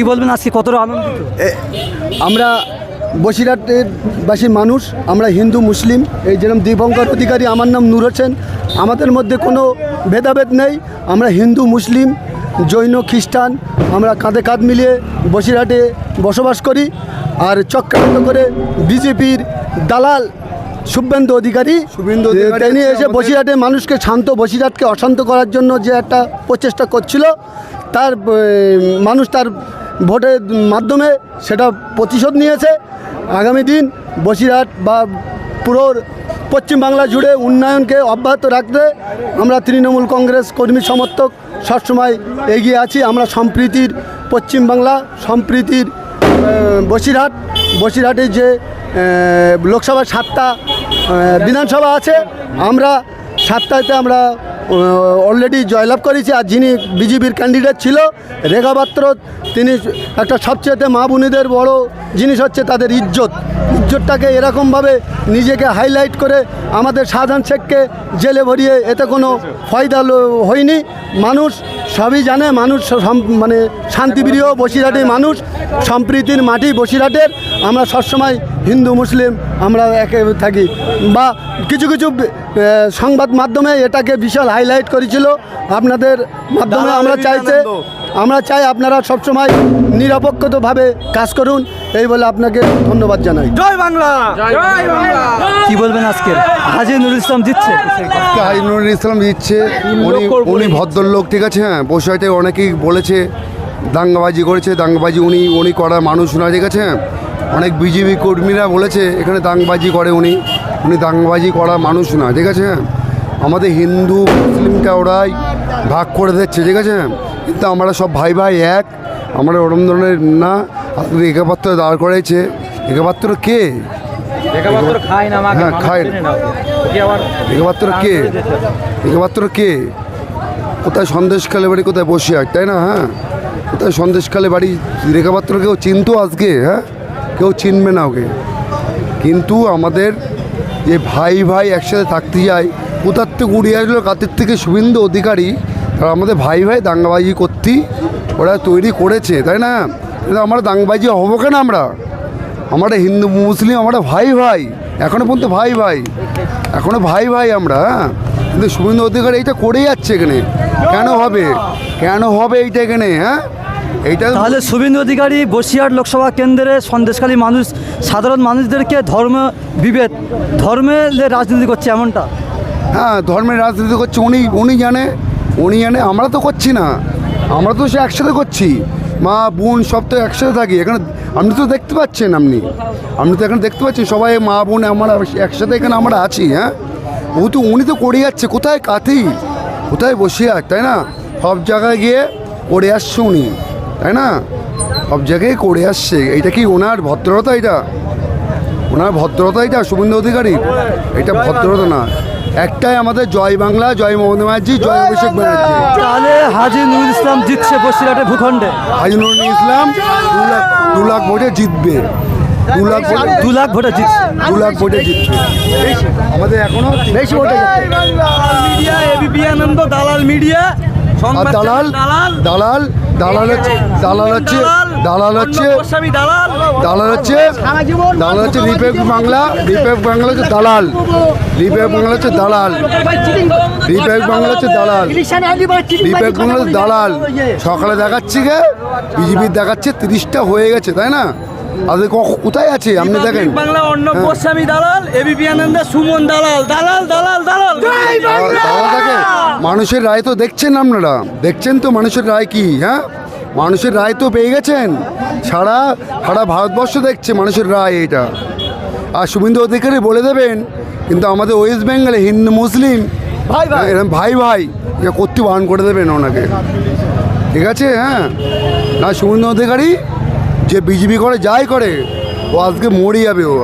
কি বলবেন আজকে? কতটা আনন্দিত? আমরা বসিরহাটের বাসী মানুষ আমরা হিন্দু মুসলিম এই যেরকম দীপঙ্কর অধিকারী আমার নাম নূর হোসেন। আমাদের মধ্যে কোনো ভেদাভেদ নেই আমরা হিন্দু মুসলিম জৈন খ্রিস্টান আমরা কাঁধে কাঁধ মিলিয়ে বসিরহাটে বসবাস করি। আর চক্রান্ত করে বিজেপির দালাল শুভেন্দু অধিকারী শুভেন্দু তিনি এসে বসিরহাটে মানুষকে শান্ত বসিরহাটকে অশান্ত করার জন্য যে একটা প্রচেষ্টা করছিল তার মানুষ তার ভোটের মাধ্যমে সেটা প্রতিশোধ নিয়েছে। আগামী দিন বসিরহাট বা পুরো পশ্চিমবাংলা জুড়ে উন্নয়নকে অব্যাহত রাখতে আমরা তৃণমূল কংগ্রেস কর্মী সমর্থক সবসময় এগিয়ে আছি। আমরা সম্প্রীতির পশ্চিমবাংলা সম্প্রীতির বসিরহাট, বসিরহাটে যে লোকসভা সাতটা বিধানসভা আছে, আমরা সাতটাতে আমরা অলরেডি জয়লাভ করেছে আর যিনি বিজেপির ক্যান্ডিডেট ছিল, রেখা পাত্র, তিনি একটা সবচেয়ে মা বোনেদের বড় জিনিস হচ্ছে তাদের ইজ্জত। ইজ্জতটাকে এরকমভাবে নিজেকে হাইলাইট করে আমাদের সাধারণ শেখকে জেলে ভরিয়ে এতে কোনো ফয়দা হয়নি। মানুষ সবই জানে মানুষ মানে শান্তিপ্রিয় বসিরহাটের মানুষ সম্প্রীতির মাটি বসিরহাটের। আমরা সবসময় হিন্দু মুসলিম আমরা একে থাকি। বা কিছু কিছু সংবাদ মাধ্যমে এটাকে বিশাল হাইলাইট করেছিল। আপনাদের মাধ্যমে আমরা চাইছে আমরা চাই আপনারা সবসময় নিরপেক্ষতভাবে কাজ করুন এই বলে আপনাকে ধন্যবাদ জানাই। জয় বাংলা! কি বলবেন আজকে? হাজি নুরুল ইসলাম জিতছে। আজকে নুরুল ইসলাম দিচ্ছে উনি উনি ভদ্রলোক ঠিক আছে? হ্যাঁ বসে অনেকেই বলেছে দাঙ্গাবাজি করেছে দাঙ্গাবাজি উনি উনি করার মানুষ না ঠিক আছে? অনেক বিজেপি কর্মীরা বলেছে এখানে দাঙ্গাবাজি করে উনি। উনি দাঙ্গাবাজি করার মানুষ না ঠিক আছে? আমাদের হিন্দু মুসলিমটা ওরাই ভাগ করে দিচ্ছে ঠিক আছে? কিন্তু আমরা সব ভাই ভাই এক। আমরা ওরম ধরনের না। আপনি একাপাত্র দাঁড় করাইছে। একাপাত্র কে? হ্যাঁ খায় একাপাত্র কে? একাপাত্র কে? কোথায় সন্দেশখালে বাড়ি কোথায় বসিয়ার তাই না? হ্যাঁ। কোথায় সন্দেশখালে বাড়ি? রেখাপাত্র কেউ চিনতো আজকে হ্যাঁ? কেউ চিনবে না ওকে। কিন্তু আমাদের যে ভাই ভাই একসাথে থাকতে যায় কোথার থেকে উড়িয়ে আসলো কাতের থেকে শুভেন্দু অধিকারী তারা আমাদের ভাই ভাই দাঙ্গাবাজি করতেই ওরা তৈরি করেছে তাই না? কিন্তু আমরা দাঙ্গাবাজি হব কেন আমরা? আমরা হিন্দু মুসলিম আমরা ভাই ভাই এখনও পর্যন্ত ভাই ভাই এখনও ভাই ভাই আমরা হ্যাঁ? কিন্তু শুভেন্দু অধিকারী এইটা করে যাচ্ছে এখানে। কেন হবে? কেন হবে এইটা এখানে হ্যাঁ? এইটা তাহলে শুভেন্দু অধিকারী বসিরহাট লোকসভা কেন্দ্রে সন্দেশখালী মানুষ সাধারণ মানুষদেরকে ধর্ম বিভেদ ধর্মে যে রাজনীতি করছে এমনটা? হ্যাঁ ধর্মের রাজনীতি করছে উনি উনি জানে। উনি জানে আমরা তো করছি না। আমরা তো সে একসাথে করছি। মা, বোন সব তো একসাথে থাকি। এখানে আপনি তো দেখতে পাচ্ছেন আপনি। আপনি তো এখানে দেখতে পাচ্ছেন, সবাই মা, বোন, আমরা একসাথে এখানে আমরা আছি হ্যাঁ? ও তো উনি তো করে যাচ্ছে, কোথায় কাথি? কোথায় বসে আছে, তাই না? সব জায়গায় গিয়ে করে আসছে উনি, তাই না? সব জায়গায় করে আসছে। এইটা কি ওনার ভদ্রতা এটা? ওনার ভদ্রতা এটা, শুভেন্দু অধিকারী এটা ভদ্রতা না। একটাই আমাদের জয় বাংলা জয় মমতা ব্যানার্জি জয় অভিষেক ব্যানার্জি। তাহলে হাজি নুরুল ইসলাম জিতছে বসিরহাটের ভূখণ্ডে। হাজিনুর ইসলাম দু লাখ দু লাখ ভোটে জিতবে। দু লাখ ভোটে দু লাখ ভোটে জিতছে। দু লাখ ভোটে জিতবে আমাদের এখনও বেশি ভোটে মিডিয়া এবিপি আনন্দ দালাল মিডিয়া দালাল। দালাল দালাল হচ্ছে দালাল হচ্ছে দালাল হচ্ছে দালাল। হচ্ছে দালাল হচ্ছে রিপেক বাংলা রিপেক বাংলা হচ্ছে। দালাল। রিপেক বাংলা হচ্ছে দালাল। রিপেক বাংলা হচ্ছে দালাল। রিপেক বাংলা দালাল। সকালে দেখাচ্ছি গে বিজেপির দেখাচ্ছে তিরিশটা হয়ে গেছে তাই না? আর কোথায় আছে? আপনি দেখেন। বাংলা অন্য হ্যাঁ। গোস্বামী দালাল এবিপি আনন্দ সুমন দালাল। দালাল দালাল দালাল। দালাল মানুষের রায় তো দেখছেন আপনারা। দেখছেন তো মানুষের রায় কি হ্যাঁ? মানুষের রায় তো পেয়ে গেছেন। সারা সারা ভারতবর্ষ দেখছে মানুষের রায় এটা। আর শুভেন্দু অধিকারী বলে দেবেন কিন্তু আমাদের ওয়েস্ট বেঙ্গলে হিন্দু মুসলিম ভাই ভাই। এরকম ভাই ভাই করতে বারণ করে দেবেন ওনাকে। ঠিক আছে হ্যাঁ? না শুভেন্দু অধিকারী যে বিজেপি করে যাই করে ও আজকে মরে যাবে ও।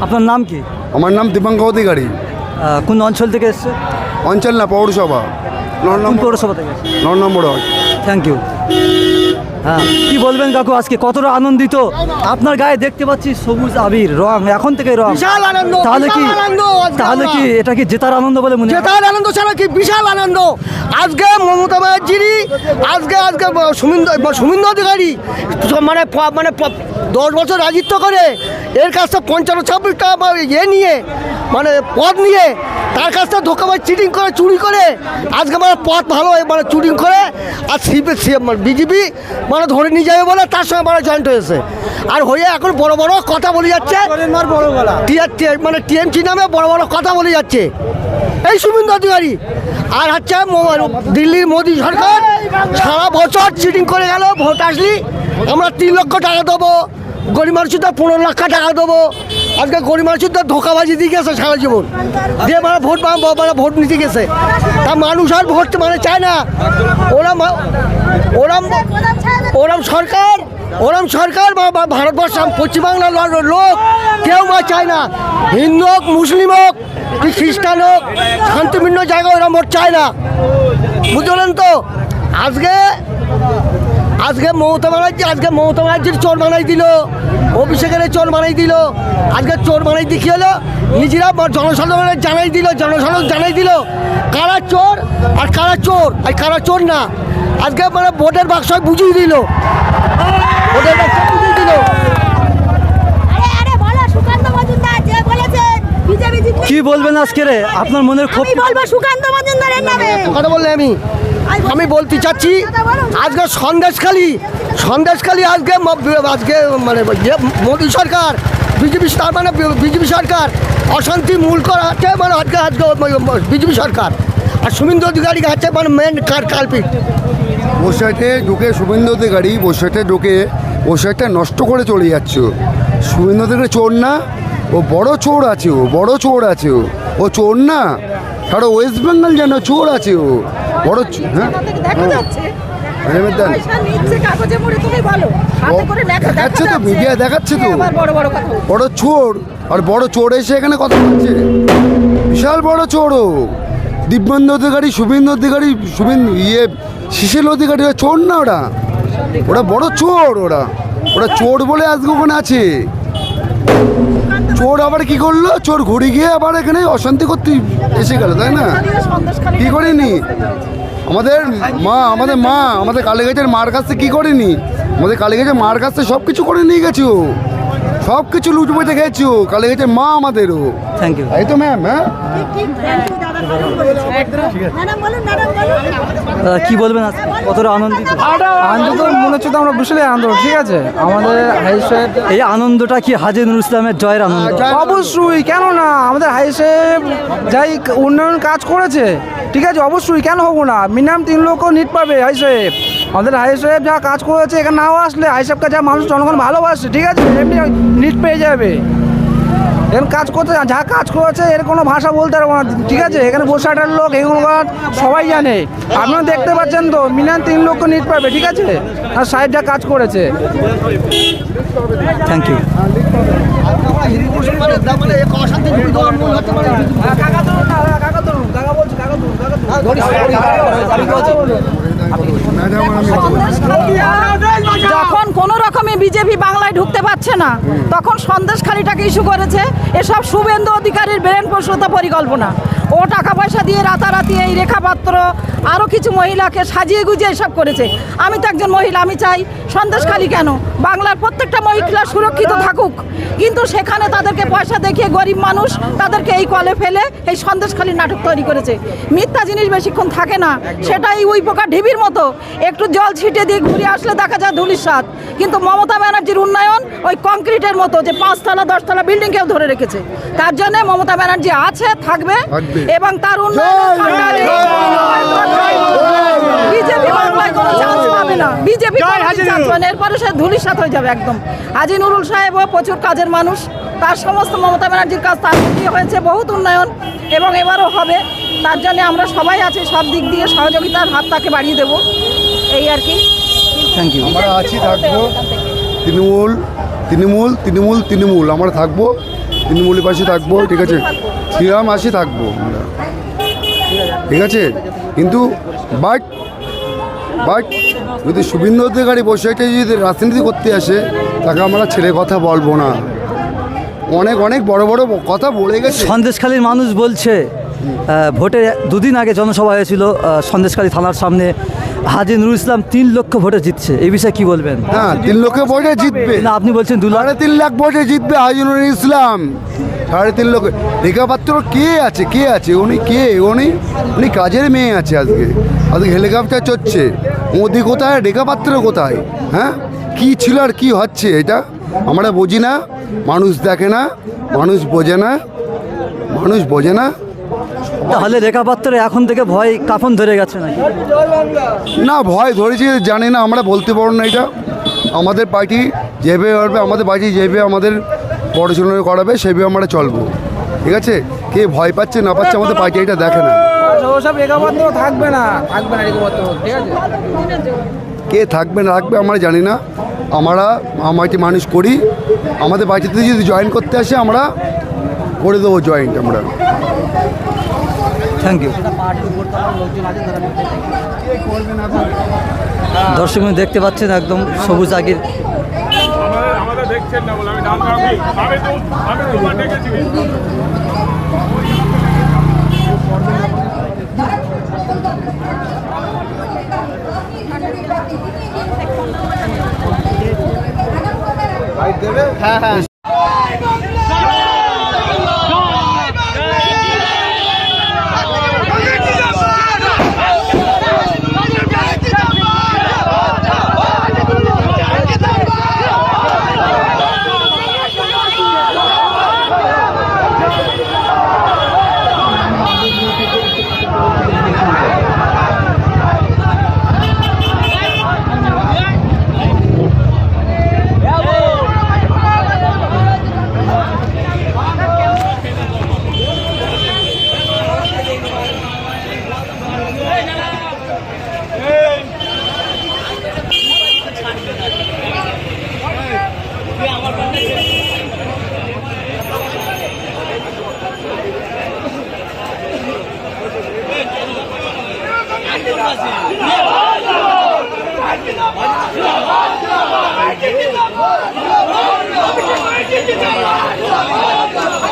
আপনার নাম কি? আমার নাম দীপাঙ্ক অধিকারী। কোন অঞ্চল থেকে এসছে? অঞ্চল না পৌরসভা। নম্বর পৌরসভা থেকে নম্বর থ্যাংক ইউ হ্যাঁ। কি বলবেন কাকু আজকে? কতটা আনন্দিত? আপনার গায়ে দেখতে পাচ্ছি সবুজ আবির রং এখন থেকে রং। বিশাল আনন্দ, তাহলে কি তাহলে কি এটা কি জেতার আনন্দ বলে মনে জেতার আনন্দ ছাড়া কি বিশাল আনন্দ? আজকে মমতা ব্যানার্জিরই আজকে আজকে সুমিন্দ সুমিন্দ অধিকারী মানে মানে দশ বছর রাজিত্ব করে এর কাছ থেকে পঞ্চান্ন ছাব্বিশটা ইয়ে নিয়ে মানে পদ নিয়ে তার কাছ থেকে ধোকাবাজ চিটিং করে চুরি করে। আজকে মানে পথ ভালো হয়ে মানে চুরিং করে। আর সিপি বিজেপি মানে ধরে নিয়ে যাবে বলে তার সঙ্গে মানে জয়েন্ট হয়েছে। আর হয়ে এখন বড় বড় কথা বলে যাচ্ছে। মানে টিএমসি নামে বড় বড় কথা বলে যাচ্ছে। এই শুভেন্দু অধিকারী। আর হচ্ছে দিল্লির মোদী সরকার সারা বছর চিটিং করে গেল ভোট আসলি। আমরা তিন লক্ষ টাকা দেবো। গরিব মানুষের পনেরো লক্ষ টাকা দেবো। আজকে গরিব মানুষের তো ধোকাবাজি দিয়ে গেছে সারা জীবন। দিয়ে মানে ভোট মানে ভোট নিতে গেছে। তা মানুষ আর ভোট মানে চায় না। ওরা ওরম ওরম সরকার ওরম সরকার বা ভারতবর্ষ পশ্চিমবাংলার লোক, কেউ মা চায় না। হিন্দু হোক, মুসলিম হোক, কি খ্রিস্টান হোক, শান্তিপূর্ণ জায়গায় ওরা মোট চায় না। বুঝলেন তো? আজকে আজকে মমতা ব্যানার্জি আজকে মমতা ব্যানার্জির চোর বানাই দিল। অভিষেকের চোর বানাই দিল। আজকে চোর বানাই দিয়ে কী হলো? নিজেরা জনসাধারণের জানাই দিল জনসাধারণ জানাই দিল কারা চোর আর কারা চোর? আর কারা চোর না? আজকে মানে ভোটের বাক্স বুঝিয়ে দিল। ভোটের বাক্স বুঝিয়ে দিল। আরে আরে বলো সুকান্ত মজুমদার যে বলেছেন বিজেপি জিতবে কি বলবেন আজকে রে? আপনার মনের ক্ষোভ আমি বলব সুকান্ত মজুমদারের নামে। কথা বললে আমি। আমি বলতে চাচ্ছি, আজকে সন্দেশখালী সন্দেশখালী আজকে আজকে মানে মোদী সরকার, বিজেপি তার মানে বিজেপি সরকার অশান্তি মূল করা হচ্ছে মানে আজকে আজকে বিজেপি সরকার। আর সুমিন্দ অধিকারী মানে মেন কার কালপিট বসিরহাটে ঢুকে শুভেন্দু অধিকারী বসিরহাটে ঢুকে বসিরহাটটা নষ্ট করে চলে যাচ্ছ শুভেন্দু অধিকারী চোর না? ও বড় চোর আছে ও, বড় চোর আছে ও। ও চোর না? সারা ওয়েস্ট বেঙ্গল যেন চোর আছে ও। বড় চো- হ্যাঁ? দেখা যাচ্ছে? দেখাচ্ছে তো, যাচ্ছে। দেখাচ্ছে তো। বড় চোর। আর বড় চোর এসে এখানে কথা বলছে। বিশাল বড় চোর ও। দিব্যেন্দু অধিকারী শুভেন্দু অধিকারী শুভেন্দু ইয়ে শিশিল অধিকারী চোর না ওরা? ওরা বড় চোর ওরা। ওরা চোর বলে আজকে ওখানে আছে। চোর আবার কি করল? চোর ঘুরে গিয়ে আবার এখানে অশান্তি করতে এসে গেল, তাই না? কি করেনি? আমাদের মা আমাদের মা, আমাদের কালীগাছের মার কাছে কি করেনি? আমাদের কালীগাছের মার কাছে সব কিছু করে নিয়ে গেছে সব কিছু লুটবইতে গেছে ও কালীগাছের মা আমাদেরও। থ্যাংক ইউ এই তো ম্যাম হ্যাঁ। কি বলবেন? কতটা আনন্দিত? আনন্দ মনে হচ্ছে তো আমরা বুঝলে আনন্দ ঠিক আছে? আমাদের হাই সাহেব এই আনন্দটা কি হাজি নুরুল ইসলামের জয়ের আনন্দ? অবশ্যই কেন না? আমাদের হাই সাহেব যাই উন্নয়ন কাজ করেছে ঠিক আছে? অবশ্যই কেন হব না? মিনিমাম তিন লক্ষ নিট পাবে হাই সাহেব আমাদের হাই সাহেব যা কাজ করেছে এখানে নাও আসলে হাই সাহেবকে যা মানুষ জনগণ ভালোবাসে ঠিক আছে এমনি নিট পেয়ে যাবে এখানে কাজ করতে যা কাজ করেছে এর কোনো ভাষা বলতে পারব না ঠিক আছে এখানে বসাটার লোক এখানকার সবাই জানে আপনারা দেখতে পাচ্ছেন তো মিনিমাম তিন লক্ষ নিট পাবে ঠিক আছে আর সাহেব যা কাজ করেছে থ্যাংক ইউ মানে যখন কোনো রকমে বিজেপি বাংলায় ঢুকতে পারছে না তখন সন্দেশখালিটাকে ইস্যু করেছে এসব শুভেন্দু অধিকারীর ব্রেন প্রসূত পরিকল্পনা। ও টাকা পয়সা দিয়ে রাতারাতি এই রেখাপাত্র আরও কিছু মহিলাকে সাজিয়ে গুজিয়ে এসব করেছে। আমি তো একজন মহিলা আমি চাই সন্দেশখালি কেন? বাংলার প্রত্যেকটা মহিলা সুরক্ষিত থাকুক। কিন্তু সেখানে তাদেরকে পয়সা দেখিয়ে গরিব মানুষ তাদেরকে এই কলে ফেলে এই সন্দেশখালি নাটক তৈরি করেছে। মিথ্যা জিনিস বেশিক্ষণ থাকে না সেটাই উই পোকা ঢিবির মতো একটু জল ছিটে দিয়ে ঘুরে আসলে দেখা যায় ধুলির স্বাদ কিন্তু মমতা ব্যানার্জির উন্নয়ন ওই কংক্রিটের মতো যে পাঁচতলা দশতলা বিল্ডিংকেও ধরে রেখেছে। তার জন্য মমতা ব্যানার্জি আছে থাকবে। এবং তার উন্নয়ন বিজেপি বাংলায় কোনো চান্স পাবে না। বিজেপি এরপরে সে ধুলির সাথে হয়ে যাবে একদম। আজি নুরুল সাহেবও প্রচুর কাজের মানুষ। তার সমস্ত মমতা ব্যানার্জির কাজ তার দিয়ে হয়েছে বহুত উন্নয়ন এবং এবারও হবে। তার জন্য আমরা সবাই আছি সব দিক দিয়ে সহযোগিতার হাত তাকে বাড়িয়ে দেবো। এই আর কি। থ্যাংক ইউ আমরা আছি থাকব। তৃণমূল তৃণমূল তৃণমূল তৃণমূল। আমরা থাকব তৃণমূলের পাশে থাকব ঠিক আছে? শ্রীরাম আসি থাকব আমরা। ঠিক আছে? কিন্তু বাট বাট যদি শুভেন্দু অধিকারী বসে যদি রাজনীতি করতে আসে তাকে আমরা ছেড়ে কথা বলব না। অনেক অনেক বড় বড় কথা বলে গেছে। সন্দেশখালীর মানুষ বলছে ভোটের দুদিন আগে জনসভা হয়েছিল সন্দেশখালী থানার সামনে। হাজি নুরুল ইসলাম তিন লক্ষ ভোটে জিতছে। এই বিষয়ে কি বলবেন? হ্যাঁ তিন লক্ষ ভোটে জিতবে। না আপনি বলছেন দু লাখ সাড়ে তিন লাখ ভোটে জিতবে হাজিনুর ইসলাম। সাড়ে তিন লক্ষ রেখা পাত্র কে আছে? কে আছে? উনি কে? উনি উনি কাজের মেয়ে আছে আজকে। আজকে হেলিকপ্টার চড়ছে। মোদি কোথায়? রেখা পাত্র কোথায়? হ্যাঁ? কি ছিল আর কি হচ্ছে এটা? আমরা বুঝি না। মানুষ দেখে না মানুষ বোঝে না মানুষ বোঝে না। তাহলে রেখাপাত্রে এখন থেকে ভয় কাফন ধরে গেছে নাকি? না ভয় ধরেছি জানি না আমরা বলতে পারব না এটা। আমাদের পার্টি যেভাবে পারবে আমাদের পার্টি যেভাবে আমাদের পড়াশোনা করাবে সেভাবে আমরা চলবো। ঠিক আছে? কে ভয় পাচ্ছে না পাচ্ছে আমাদের পার্টি এটা দেখে না। রেখাপাত্র থাকবে না থাকবে না রেখাপাত্র ঠিক আছে? কে থাকবে না থাকবে আমরা জানি না। আমরা আমাকে মানুষ করি আমাদের বাড়িতে যদি জয়েন করতে আসে আমরা করে দেবো জয়েন্ট আমরা। থ্যাংক ইউ দর্শক দেখতে পাচ্ছেন একদম সবুজ আগের। দেখছেন না বলে আমি ডাল আমি আমি তো আমি তোমার ডেকেছি হ্যাঁ হ্যাঁ। Thank you.